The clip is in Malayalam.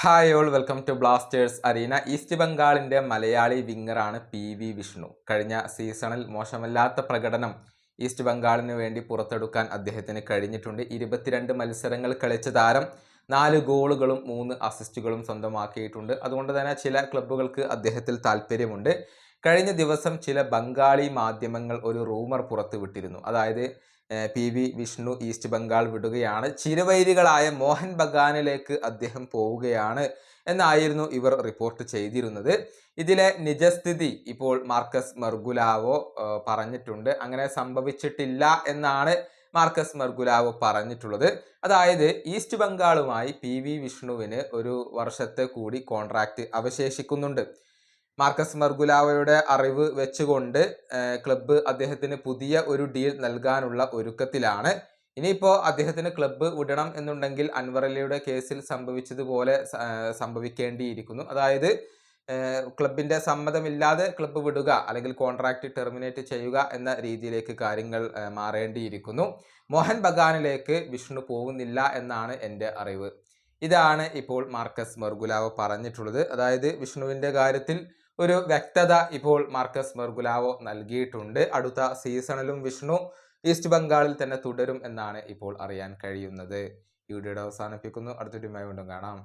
Hi all welcome to blasters arena east ബംഗാളിന്റെ Malayali വിങ്ങറാണ് പി വി വിഷ്ണു കഴിഞ്ഞ സീസണിൽ മോശമല്ലാത്ത പ്രകടനം ഈസ്റ്റ് ബംഗാളിന് വേണ്ടി പുറത്തെടുക്കാൻ അദ്ദേഹത്തിന് കഴിഞ്ഞിട്ടുണ്ട്. ഇരുപത്തിരണ്ട് മത്സരങ്ങൾ കളിച്ച താരം നാല് ഗോളുകളും മൂന്ന് അസിസ്റ്റുകളും സ്വന്തമാക്കിയിട്ടുണ്ട്. അതുകൊണ്ട് തന്നെ ചില ക്ലബ്ബുകൾക്ക് അദ്ദേഹത്തിൽ താല്പര്യമുണ്ട്. കഴിഞ്ഞ ദിവസം ചില ബംഗാളി മാധ്യമങ്ങൾ ഒരു റൂമർ പുറത്തുവിട്ടിരുന്നു. അതായത് P V Vishnu East Bengal വിടുകയാണ്. ചിരവൈരികളായ മോഹൻ ബഗാനിലേക്ക് അദ്ദേഹം പോവുകയാണ് എന്നായിരുന്നു ഇവർ റിപ്പോർട്ട് ചെയ്തിരുന്നത്. ഇതിലെ നിജസ്ഥിതി ഇപ്പോൾ മാർക്കസ് മർഗുലാവോ പറഞ്ഞിട്ടുണ്ട്. അങ്ങനെ സംഭവിച്ചിട്ടില്ല എന്നാണ് മാർക്കസ് മെർഗുലാവോ പറഞ്ഞിട്ടുള്ളത്. അതായത് ഈസ്റ്റ് ബംഗാളുമായി പി വി വിഷ്ണുവിന് ഒരു വർഷത്തെ കൂടി കോൺട്രാക്റ്റ് അവശേഷിക്കുന്നുണ്ട്. മാർക്കസ് മർഗുലാവയുടെ അറിവ് വെച്ചുകൊണ്ട് ക്ലബ്ബ് അദ്ദേഹത്തിന് പുതിയ ഒരു ഡീൽ നൽകാനുള്ള ഒരുക്കത്തിലാണ്. ഇനിയിപ്പോൾ അദ്ദേഹത്തിന് ക്ലബ്ബ് വിടണം എന്നുണ്ടെങ്കിൽ അൻവറലിയുടെ കേസിൽ സംഭവിച്ചതുപോലെ സംഭവിക്കേണ്ടിയിരിക്കുന്നു. അതായത് ക്ലബിന്റെ സമ്മതമില്ലാതെ ക്ലബ്ബ് വിടുക അല്ലെങ്കിൽ കോൺട്രാക്റ്റ് ടെർമിനേറ്റ് ചെയ്യുക എന്ന രീതിയിലേക്ക് കാര്യങ്ങൾ മാറേണ്ടിയിരിക്കുന്നു. മോഹൻ ബഗാനിലേക്ക് വിഷ്ണു പോകുന്നില്ല എന്നാണ് എന്റെ അറിവ്. ഇതാണ് ഇപ്പോൾ മാർക്കസ് മെർഗുലാവ് പറഞ്ഞിട്ടുള്ളത്. അതായത് വിഷ്ണുവിന്റെ കാര്യത്തിൽ ഒരു വ്യക്തത ഇപ്പോൾ മാർക്കസ് മെർഗുലാവോ നൽകിയിട്ടുണ്ട്. അടുത്ത സീസണിലും വിഷ്ണു ഈസ്റ്റ് ബംഗാളിൽ തന്നെ തുടരും എന്നാണ് ഇപ്പോൾ അറിയാൻ കഴിയുന്നത്. ഈ വീഡിയോയുടെ അവസാനിപ്പിക്കുന്നു. അടുത്തൊരു വീണ്ടും കാണാം.